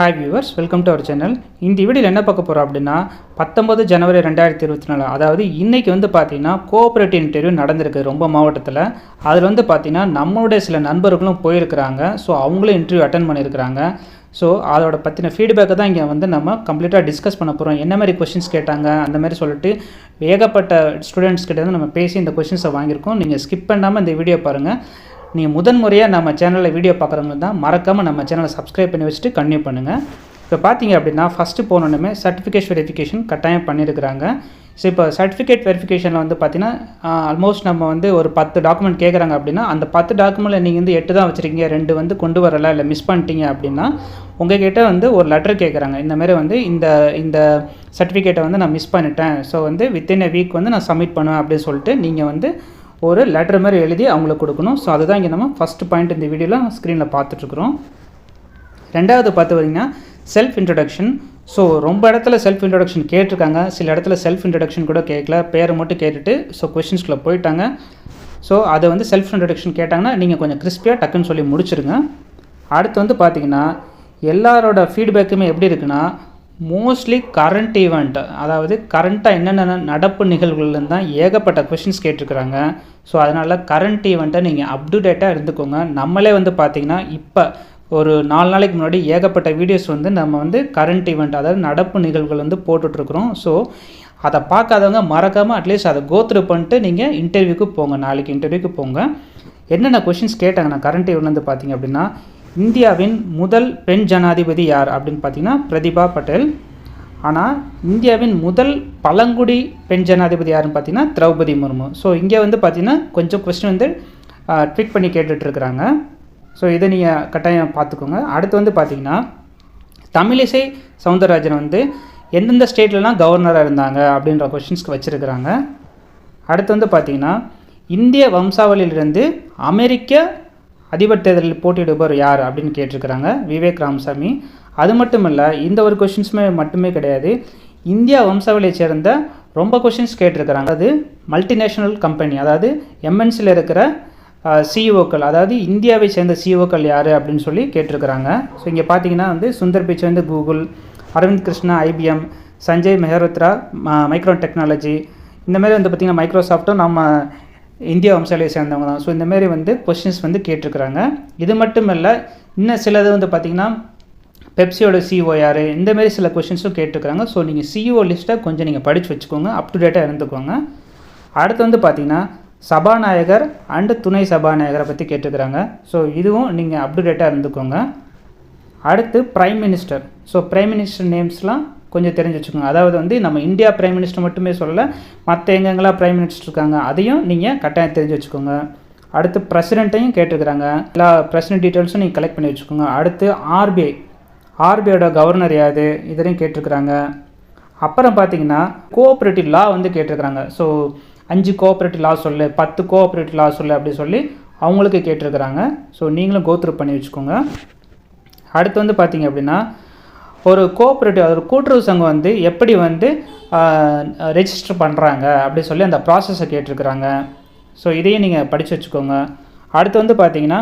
Hi viewers welcome to our channel இந்த வீடியோவில் என்ன பார்க்க போகிறோம் அப்படின்னா பத்தொம்பது ஜனவரி ரெண்டாயிரத்தி இருபத்தி நாலு அதாவது இன்றைக்கி வந்து பார்த்தீங்கன்னா கோஆப்ரேட்டிவ் இன்டர்வியூ நடந்திருக்கு ரொம்ப மாவட்டத்தில். அதில் வந்து பார்த்தீங்கன்னா நம்மளுடைய சில நண்பர்களும் போயிருக்கிறாங்க. ஸோ அவங்களும் இன்டர்வியூ அட்டன் பண்ணியிருக்கிறாங்க. ஸோ அதோட பற்றின ஃபீட்பேக்கை தான் இங்கே வந்து நம்ம கம்ப்ளீட்டாக டிஸ்கஸ் பண்ண போகிறோம் என்ன மாதிரி கொஷின்ஸ் கேட்டாங்க அந்த மாதிரி சொல்லிட்டு ஏகப்பட்ட ஸ்டூடெண்ட்ஸ் கிட்டே நம்ம பேசி இந்த கொஷின்ஸை வாங்கியிருக்கோம். நீங்கள் ஸ்கிப் பண்ணாமல் இந்த வீடியோ பாருங்கள் நீங்கள் முதன்முறையாக நம்ம சேனலில் வீடியோ பார்க்குறவங்க தான் மறக்காமல் நம்ம சேனலை சப்ஸ்கிரைப் பண்ணி வச்சுட்டு கன்டினியூ பண்ணுங்கள் இப்போ பார்த்தீங்க அப்படின்னா ஃபஸ்ட்டு போனோடனே சர்டிஃபிகேட் வெரிஃபிகேஷன் கட்டாயம் பண்ணியிருக்கிறாங்க ஸோ இப்போ சர்டிஃபிகேட் வெரிஃபிகேஷனில் வந்து பார்த்தீங்கன்னா ஆல்மோஸ்ட் நம்ம வந்து ஒரு பத்து டாக்குமெண்ட் கேட்குறாங்க அப்படின்னா அந்த பத்து டாக்குமெண்ட்டில் நீங்கள் வந்து எட்டு தான் வச்சுருக்கீங்க ரெண்டு வந்து கொண்டு வரல இல்லை மிஸ் பண்ணிட்டீங்க அப்படின்னா உங்ககிட்ட வந்து ஒரு லெட்டர் கேட்குறாங்க இந்தமாரி வந்து இந்த இந்த சர்டிஃபிகேட்டை வந்து நான் மிஸ் பண்ணிட்டேன். ஸோ வந்து வித்தின் எ வீக் வந்து நான் சப்மிட் பண்ணுவேன் அப்படின்னு சொல்லிட்டு நீங்கள் வந்து ஒரு லெட்டர் மாதிரி எழுதி அவங்களுக்கு கொடுக்கணும். ஸோ அதுதான் இங்கே நம்ம ஃபஸ்ட் பாயிண்ட் இந்த வீடியோவில் ஸ்க்ரீனில் பார்த்துட்ருக்குறோம் ரெண்டாவது பார்த்து பார்த்தீங்கன்னா செல்ஃப் இன்ட்ரடக்ஷன் ஸோ ரொம்ப இடத்துல செல்ஃப் இன்ட்ரடக்ஷன் கேட்டிருக்காங்க. சில இடத்துல செல்ஃப் இன்ட்ரடக்ஷன் கூட கேட்கல பேரை மட்டும் கேட்டுட்டு ஸோ கொஷின்ஸ்குள்ளே போயிட்டாங்க. ஸோ அதை வந்து செல்ஃப் இன்ட்ரடக்ஷன் கேட்டாங்கன்னா நீங்கள் கொஞ்சம் கிறிஸ்பியாக டக்குன்னு சொல்லி முடிச்சிருங்க. அடுத்து வந்து பார்த்தீங்கன்னா எல்லாரோட ஃபீட்பேக்குமே எப்படி இருக்குன்னா மோஸ்ட்லி கரண்ட் ஈவெண்ட் அதாவது கரண்ட்டாக என்னென்ன நடப்பு நிகழ்வுகள்லேருந்து தான் ஏகப்பட்ட கொஷின்ஸ் கேட்டிருக்கிறாங்க. ஸோ அதனால் கரண்ட் ஈவெண்ட்டை நீங்கள் அப்டுடேட்டாக இருந்துக்கோங்க. நம்மளே வந்து பார்த்திங்கன்னா இப்போ ஒரு நாலு நாளைக்கு முன்னாடி ஏகப்பட்ட வீடியோஸ் வந்து நம்ம வந்து கரண்ட் ஈவெண்ட் அதாவது நடப்பு நிகழ்வுகள் வந்து போட்டுட்ருக்குறோம். ஸோ அதை பார்க்காதவங்க மறக்காமல் அட்லீஸ்ட் அதை கோத்ரூ பண்ணிட்டு நீங்கள் இன்டர்வியூக்கு போங்க நாளைக்கு இன்டர்வியூக்கு போங்க. என்னென்ன கொஷின்ஸ் கேட்டாங்க நான் கரண்ட் ஈவெண்ட் வந்து அப்படின்னா இந்தியாவின் முதல் பெண் ஜனாதிபதி யார் அப்படின்னு பார்த்தீங்கன்னா பிரதிபா பட்டேல். ஆனால் இந்தியாவின் முதல் பழங்குடி பெண் ஜனாதிபதி யாருன்னு பார்த்தீங்கன்னா திரௌபதி முர்மு. ஸோ இங்கே வந்து பார்த்தீங்கன்னா கொஞ்சம் கொஸ்டின் வந்து ட்விக் பண்ணி கேட்டுட்ருக்குறாங்க. ஸோ இதை நீங்கள் கட்டாயம் பார்த்துக்கோங்க. அடுத்து வந்து பார்த்தீங்கன்னா தமிழிசை சவுந்தரராஜன் வந்து எந்தெந்த ஸ்டேட்லலாம் கவர்னராக இருந்தாங்க அப்படின்ற கொஷின்ஸ்க்கு வச்சுருக்கிறாங்க. அடுத்து வந்து பார்த்தீங்கன்னா இந்திய வம்சாவளியிலிருந்து அமெரிக்க அதிபர் தேர்தலில் போட்டியிடுபவர் யார் அப்படின்னு கேட்டிருக்கிறாங்க விவேக் ராமசாமி. அது மட்டும் இல்லை இந்த ஒரு கொஷின்ஸுமே மட்டுமே கிடையாது. இந்தியா வம்சாவளியை சேர்ந்த ரொம்ப கொஷின்ஸ் கேட்டிருக்கிறாங்க. அது மல்டிநேஷ்னல் கம்பெனி அதாவது எம்என்சியில் இருக்கிற சிஇஓக்கள் அதாவது இந்தியாவை சேர்ந்த சிஇஓக்கள் யார் அப்படின்னு சொல்லி கேட்டிருக்கிறாங்க. ஸோ இங்கே பார்த்தீங்கன்னா வந்து சுந்தர் பிச்சை வந்து Google Aravind Krishna IBM Sanjay Mehrotra Micron technology. இந்த மாதிரி வந்து பார்த்திங்கன்னா மைக்ரோசாஃப்ட்டும் நம்ம இந்தியா வம்சாவளியை சேர்ந்தவங்க தான். ஸோ இந்தமாரி வந்து கொஷின்ஸ் வந்து கேட்டிருக்கிறாங்க. இது மட்டும் இல்லை இன்னும் சிலது வந்து பார்த்திங்கன்னா பெப்சியோட சிஓ யார்? இந்தமாரி சில கொஷின்ஸும் கேட்டிருக்கிறாங்க. ஸோ நீங்கள் சிஓ லிஸ்ட்டை கொஞ்சம் நீங்கள் படித்து வச்சுக்கோங்க. அப் டு டேட்டாக இருந்துக்கோங்க. அடுத்து வந்து பார்த்திங்கன்னா சபாநாயகர் அண்டு துணை சபாநாயகரை பற்றி கேட்டிருக்கிறாங்க. ஸோ இதுவும் நீங்கள் அப்டு டேட்டாக இருந்துக்கோங்க. அடுத்து prime minister so prime minister நேம்ஸ்லாம் கொஞ்சம் தெரிஞ்சு வச்சுக்கோங்க. அதாவது வந்து நம்ம இந்தியா பிரைம் மினிஸ்டர் மட்டுமே சொல்லலை மற்ற எங்கெங்கெல்லாம் பிரைம் மினிஸ்டர் இருக்காங்க அதையும் நீங்கள் கட்டாயம் தெரிஞ்சு வச்சுக்கோங்க. அடுத்து பிரசிடெண்ட்டையும் கேட்டிருக்கிறாங்க. எல்லா பிரசிடென்ட் டீட்டெயில்ஸும் நீங்கள் கலெக்ட் பண்ணி வச்சுக்கோங்க. அடுத்து ஆர்பிஐ ஆர்பிஐயோட கவர்னர் யாது இதையும் கேட்டிருக்கிறாங்க. அப்புறம் பார்த்தீங்கன்னா கோஆப்ரேட்டிவ் லா வந்து கேட்டிருக்கிறாங்க. ஸோ அஞ்சு கோஆப்ரேட்டிவ் லா சொல்லு பத்து கோஆப்ரேட்டிவ் லா சொல்லு அப்படி சொல்லி அவங்களுக்கு கேட்டிருக்கிறாங்க. ஸோ நீங்களும் கோத்ரூ பண்ணி வச்சுக்கோங்க. அடுத்து வந்து பார்த்தீங்க அப்படின்னா ஒரு கோஆப்ரேட்டிவ் ஒரு கூட்டுறவு சங்கம் வந்து எப்படி வந்து ரெஜிஸ்டர் பண்ணுறாங்க அப்படி சொல்லி அந்த ப்ராசஸை கேட்டிருக்கிறாங்க. ஸோ இதையும் நீங்கள் படித்து வச்சுக்கோங்க. அடுத்து வந்து பார்த்தீங்கன்னா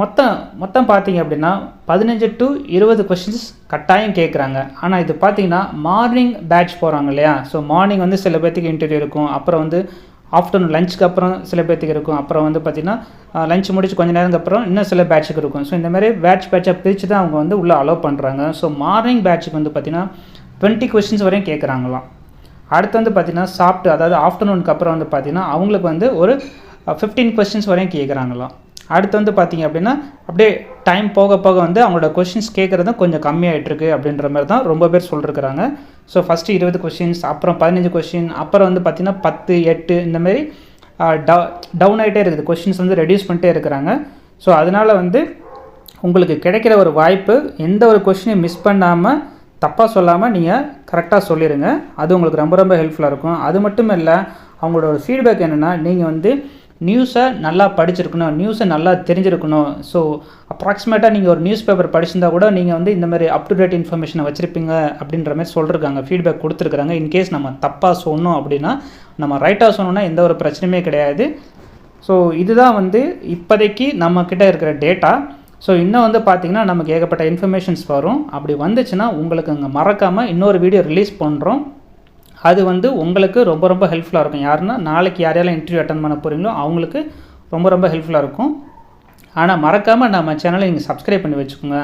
மொத்தம் மொத்தம் பார்த்தீங்க அப்படின்னா பதினஞ்சு டு இருபது கொஷின்ஸ் கட்டாயம் கேட்குறாங்க. ஆனால் இது பார்த்தீங்கன்னா மார்னிங் பேட்ச் போகிறாங்க இல்லையா? ஸோ மார்னிங் வந்து சில பேர்த்துக்கு இன்டர்வியூ இருக்கும். அப்புறம் வந்து ஆஃப்டர்நூன் லஞ்சுக்கு அப்புறம் சில பேர்த்துக்கு இருக்கும். அப்புறம் வந்து பார்த்திங்கன்னா லஞ்ச் முடிச்சு கொஞ்சம் நேரத்துக்கு அப்புறம் இன்னும் சில பேட்சுக்கு இருக்கும். ஸோ இந்த மாதிரி பேட்ச் பேட்சாக பிரித்து தான் அவங்க வந்து உள்ளே அலோவ் பண்ணுறாங்க ஸோ மார்னிங் பேட்சுக்கு வந்து பார்த்திங்கன்னா டுவெண்ட்டி கொஷின்ஸ் வரையும் கேட்குறாங்களாம் அடுத்து வந்து பார்த்திங்கன்னா சாப்பிட்டு அதாவது ஆஃப்டர்நூனுக்கு அப்புறம் வந்து பார்த்திங்கன்னா அவங்களுக்கு வந்து ஒரு ஃபிஃப்டீன் கொஷின்ஸ் வரையும் கேட்குறாங்களாம் அடுத்து வந்து பார்த்திங்க அப்படின்னா அப்படியே டைம் போக போக வந்து அவங்களோட கொஷின்ஸ் கேட்குறதும் கொஞ்சம் கம்மியாகிட்டுருக்கு அப்படின்ற மாதிரி தான் ரொம்ப பேர் சொல்லிருக்கிறாங்க. ஸோ ஃபஸ்ட்டு இருபது கொஷின்ஸ் அப்புறம் பதினஞ்சு கொஷின் அப்புறம் வந்து பார்த்திங்கன்னா பத்து எட்டு இந்தமாரி டவுன் ஆகிட்டே இருக்குது. கொஷின்ஸ் வந்து ரெடியூஸ் பண்ணிட்டே இருக்கிறாங்க. ஸோ அதனால் வந்து உங்களுக்கு கிடைக்கிற ஒரு வாய்ப்பு எந்த ஒரு கொஷினையும் மிஸ் பண்ணாமல் தப்பாக சொல்லாமல் நீங்கள் கரெக்டாக சொல்லிடுங்க அது உங்களுக்கு ரொம்ப ரொம்ப ஹெல்ப்ஃபுல்லாக இருக்கும். அது மட்டும் இல்லை அவங்களோட ஒரு ஃபீட்பேக் என்னென்னா நீங்கள் வந்து நியூஸை நல்லா படிச்சிருக்கணும் நியூஸை நல்லா தெரிஞ்சிருக்கணும். ஸோ அப்ராக்சிமேட்டாக நீங்கள் ஒரு நியூஸ் பேப்பர் படிச்சிருந்தா கூட நீங்கள் வந்து இந்த மாதிரி அப் டு டேட் இன்ஃபர்மேஷனை வச்சுருப்பீங்க அப்படின்ற மாதிரி சொல்லிருக்காங்க ஃபீட்பேக் கொடுத்துருக்காங்க இன்கேஸ் நம்ம தப்பாக சொன்னோம் அப்படின்னா நம்ம ரைட்டாக சொன்னோன்னா எந்த ஒரு பிரச்சனையுமே கிடையாது. ஸோ இதுதான் வந்து இப்போதைக்கு நம்மக்கிட்ட இருக்கிற டேட்டா ஸோ இன்னும் வந்து பார்த்தீங்கன்னா நமக்கு ஏகப்பட்ட இன்ஃபர்மேஷன்ஸ் வரும். அப்படி வந்துச்சுன்னா உங்களுக்கு அங்கே மறக்காமல் இன்னொரு வீடியோ ரிலீஸ் பண்ணுறோம் அது வந்து உங்களுக்கு ரொம்ப ரொம்ப ஹெல்ப்ஃபுல்லாக இருக்கும். யாருன்னா நாளைக்கு யாரையெல்லாம் இன்டர்வியூ அட்டன் பண்ண போகிறீங்களோ அவங்களுக்கு ரொம்ப ரொம்ப ஹெல்ப்ஃபுல்லாக இருக்கும். ஆனால் மறக்காமல் நம்ம சேனலை நீங்கள் சப்ஸ்கிரைப் பண்ணி வச்சுக்கோங்க.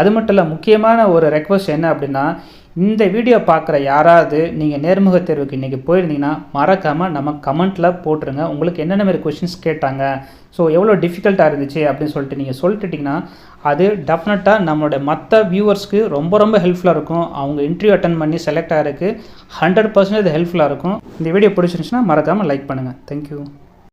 அது மட்டும் இல்லை முக்கியமான ஒரு ரெக்வஸ்ட் என்ன அப்படின்னா இந்த வீடியோ பார்க்குற யாராவது நீங்கள் நேர்முக தேர்வுக்கு இன்றைக்கி போயிருந்தீங்கன்னா மறக்காமல் நம்ம கமெண்ட்டில் போட்டுருங்க. உங்களுக்கு என்னென்ன மாதிரி கொஷின்ஸ் கேட்டாங்க? ஸோ எவ்வளோ டிஃபிகல்ட்டாக இருந்துச்சு அப்படின்னு சொல்லிட்டு நீங்கள் சொல்லிட்டுட்டிங்கன்னா அது டெஃபினட்டாக நம்மளோட மற்ற வியூவர்ஸ்க்கு ரொம்ப ரொம்ப ஹெல்ப்ஃபுல்லாக இருக்கும். அவங்க இன்டர்வியூ அட்டன் பண்ணி செலக்ட் ஆகிறதுக்கு ஹண்ட்ரட் பர்சன்டேஜ் ஹெல்ப்ஃபுல்லாக இருக்கும். இந்த வீடியோ பிடிச்சிருந்துச்சுன்னா மறக்காமல் லைக் பண்ணுங்கள் தேங்க்யூ